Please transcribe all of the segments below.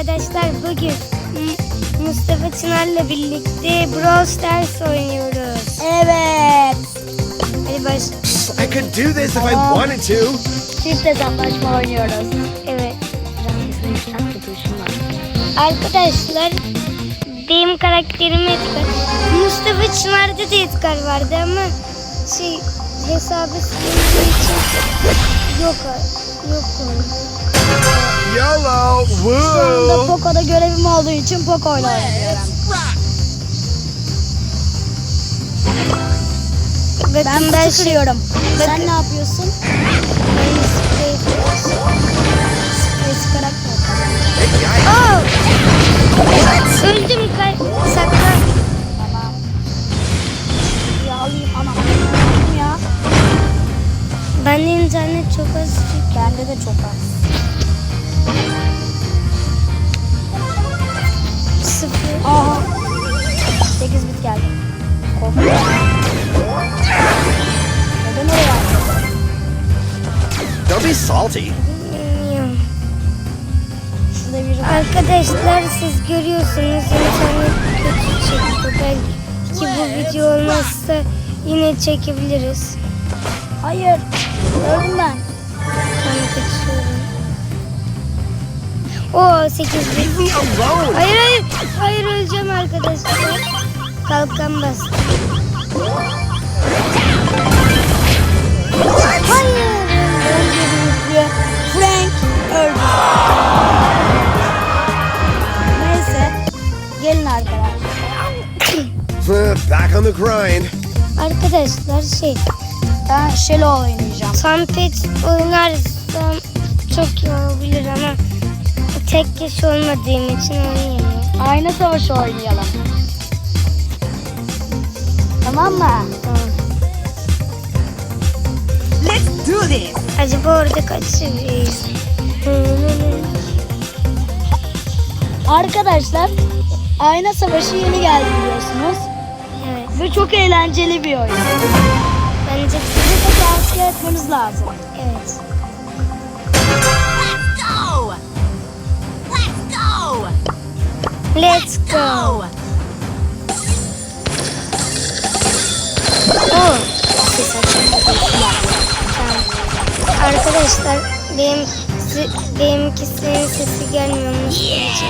arkadaşlar bugün Mustafa Çınar'la birlikte Brawl Stars oynuyoruz. Evet. Hadi baş. I could do this if I wanted to. Çift hesaplaşma oynuyoruz. Evet. Arkadaşlar benim karakterim Edgar. Mustafa Çınar'da da Edgar vardı ama şey hesabı silindiği için yok yok oldu. YOLO! Şu anda Woo! Poco'da görevim olduğu için Poco ile oynuyorum. Bakın Ben ben kutu şey, kırıyorum. Sen ne yapıyorsun? ben sprey. Sprey sıkarak mı. Oh! Öldüm Bende internet çok az çünkü. Bende de çok az. Sıfır. Aha. 8 bit geldi. Korktum. Neden oraya attın? Don't be salty. Bilmiyorum. Şurada biri var. Arkadaşlar siz görüyorsunuz internet kötü çekiyor. Belki bu video olmazsa yine çekebiliriz. Hayır. Öldüm ben. Ben kaçıyorum. Oo 8 Leave bit. me alone. Hayır hayır. Hayır öleceğim arkadaşlar. Kalkan bastım. Hayır. Öldü. Frank öldü. Neyse. Gelin arkadaşlar. Back on the grind. Arkadaşlar şey Ben Shelo oynayacağım. Sampet oynarsam çok iyi olabilir ama tek kişi olmadığım için oynayamıyorum. Ayna savaşı oynayalım. Tamam mı? Tamam. Let's do this. Acaba orada kaç seviyeyiz? Arkadaşlar Ayna Savaşı yeni geldi biliyorsunuz. Evet. Ve çok eğlenceli bir oyun. Bence Tavsiye etmemiz lazım. evet. Let's go. Let's go. Let's go. Oh. Ses. Arkadaşlar benim si, benimkisinin sesi gelmiyormuş. için.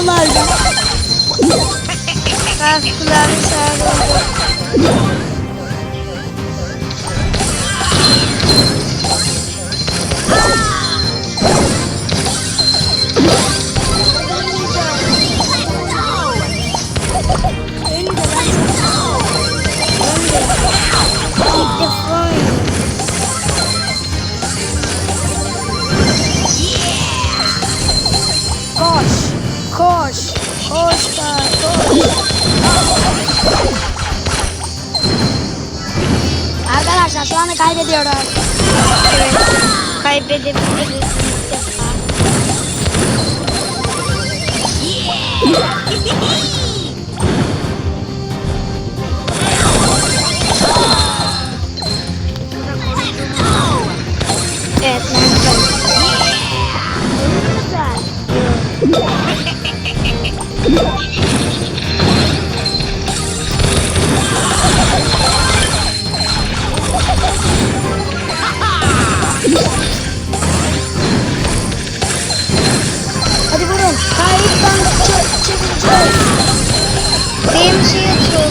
Hocam valla öldüm. Ah kaybediyoruz. Evet. Kaybedebiliriz ilk Benim şey atıyor.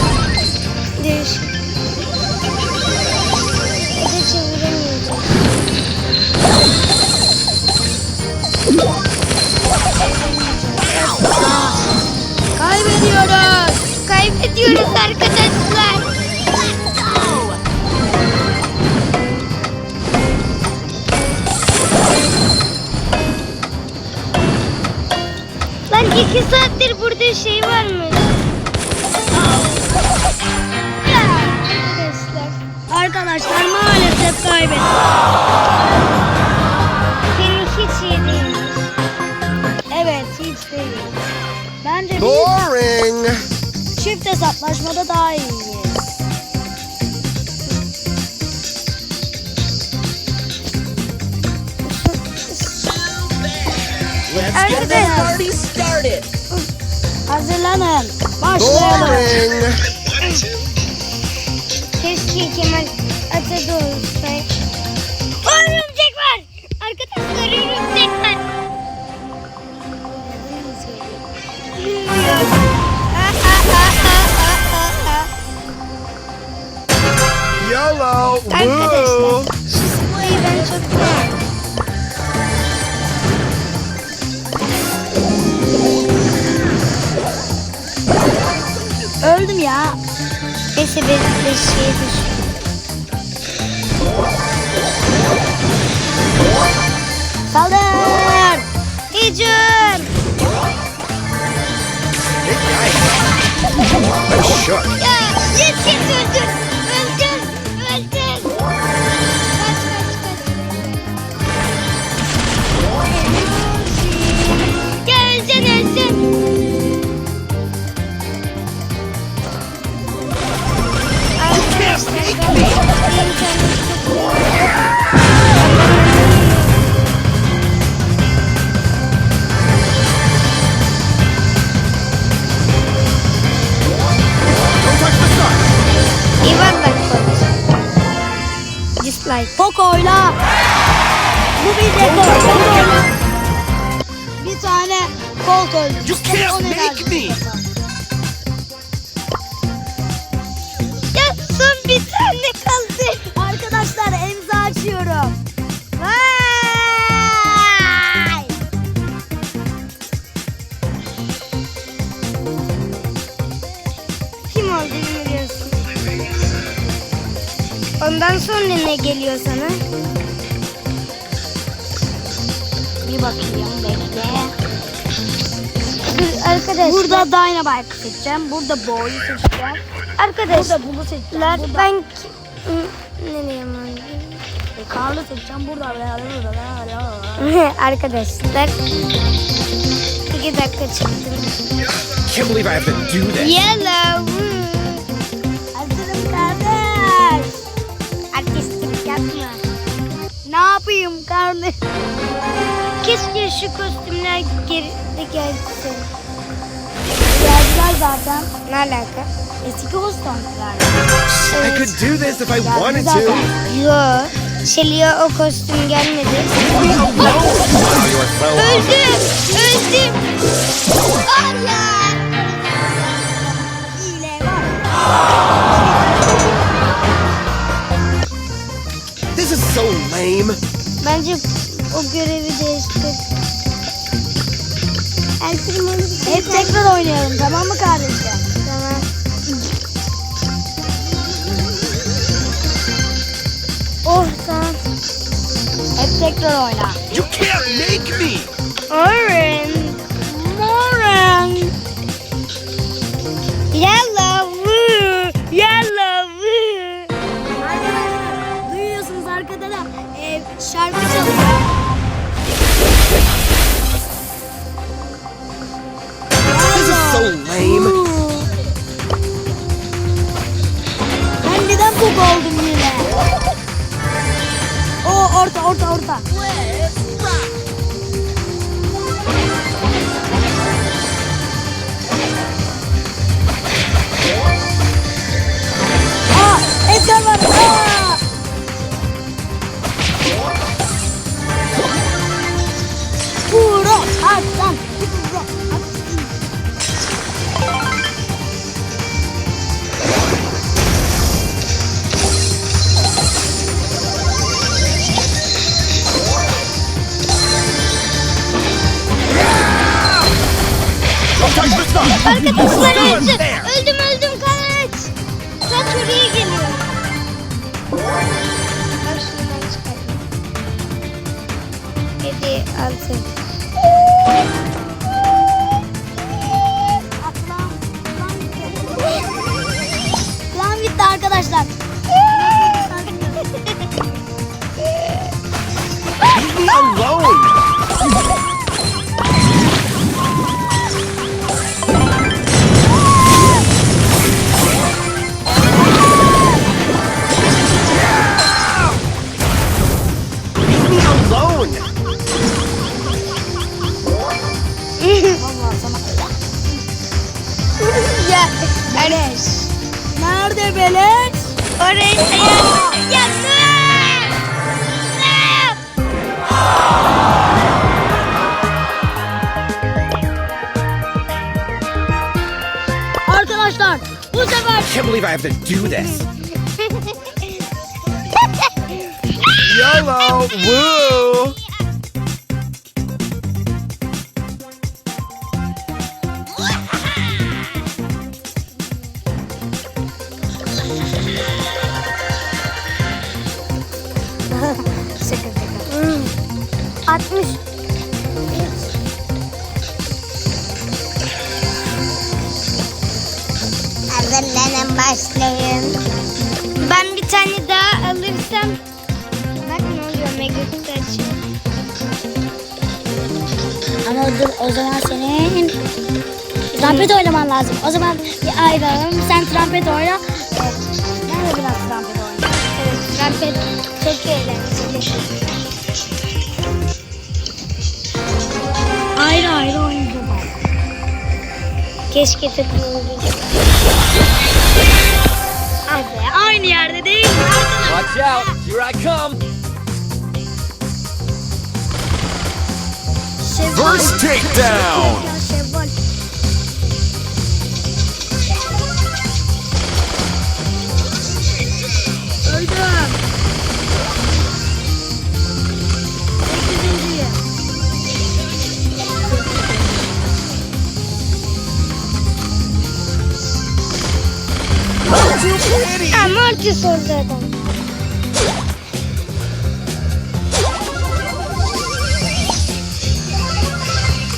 İki saattir burada şey var mı? Ya arkadaşlar. maalesef kaybettik. Benim hiç iyi değilmiş. Evet hiç değil. Bence biz Boring. çift hesaplaşmada daha iyiyiz. Let's get this party started. Hazırlanın. Başlayalım. Keşke Kemal Atada olsaydı. Örümcek var. Arkadaşlar örümcek var. Woo. Arkadaşlar. Ay ben çok beğendim. Öldüm ya. Neyse bir, bir şey düşün. Saldır. Hicun. I'm shook. Poco'yla. Bu bir rekor. Sonra ne geliyor sana? Bir bakayım bekle. Arkadaşlar. Burada Dynamite seçeceğim. Burada Boy'u seçeceğim. arkadaşlar. Burada bunu seçeceğim. Ben Burada ben nereye e, Karl'ı seçeceğim. Burada arkadaşlar. İki dakika çıktım. Can't believe I have to do this. Yellow. Kardeş? Keşke şu kostümler geri gelse. Geldiler zaten. Ne alaka? Eski kostümler. I could do this if I wanted to. Yo. Şeli'ye o kostüm gelmedi. Öldüm. Öldüm. Hayır. Hile var. This is so lame. Bence o görevi değiştir. Onu bir Hep tekrar oynayalım tamam mı kardeşler? Tamam. Oh tamam. Hep tekrar oyna. You can't make me. Orange. Arkada da e, şarkı çalıyor. So lame. Ben neden pop oldum yine? O orta orta orta. Arkadaşlar öldüm. Öldüm öldüm kaç. Kaç oraya geliyor. Ben şundan çıkardım. Yedi altı. Plan bitti arkadaşlar. Leave me alone. Believe I have to do this. YOLO! Woo! Dur o zaman senin trompet oynaman lazım. O zaman bir ayrılalım. Sen trompet oyna. Ben de biraz trompet oynayayım. Evet, trompet çok eğlenceli. Ayrı ayrı oynayacağım. Keşke takım olurdu. Abi aynı yerde değil mi? Watch out! Here I come! First takedown! Ya Şevval. Öldüm.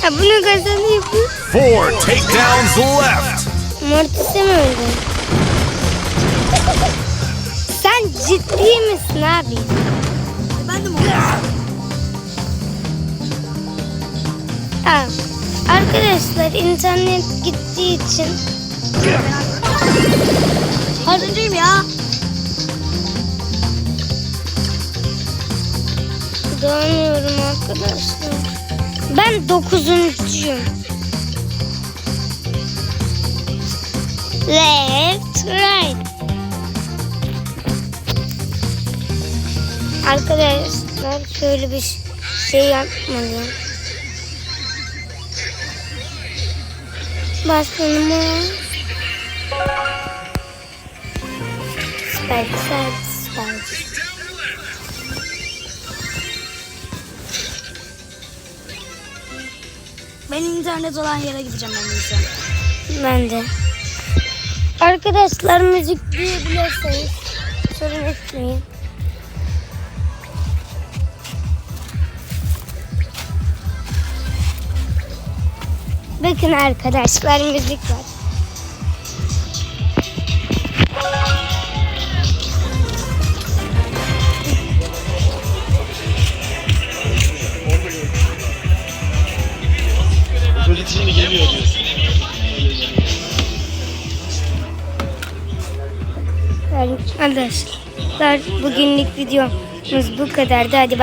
Ha bunu kazanayım. Four takedowns left. Mortis'e mi öldün? Sen ciddi misin abi? Ben de? Ha. Arkadaşlar internet gittiği için Kaçıncıyım ya? Dönüyorum arkadaşlar. Ben dokuzuncuyum. Left, right. Arkadaşlar şöyle bir şey yapmalıyım. Bastım mı? Spike, Benim internet olan yere gideceğim ben ise. Ben de. Arkadaşlar müzik duyabilirseniz sorun etmeyin. Bakın arkadaşlar müzik var. Arkadaşlar bugünlük videomuz bu kadardı. Hadi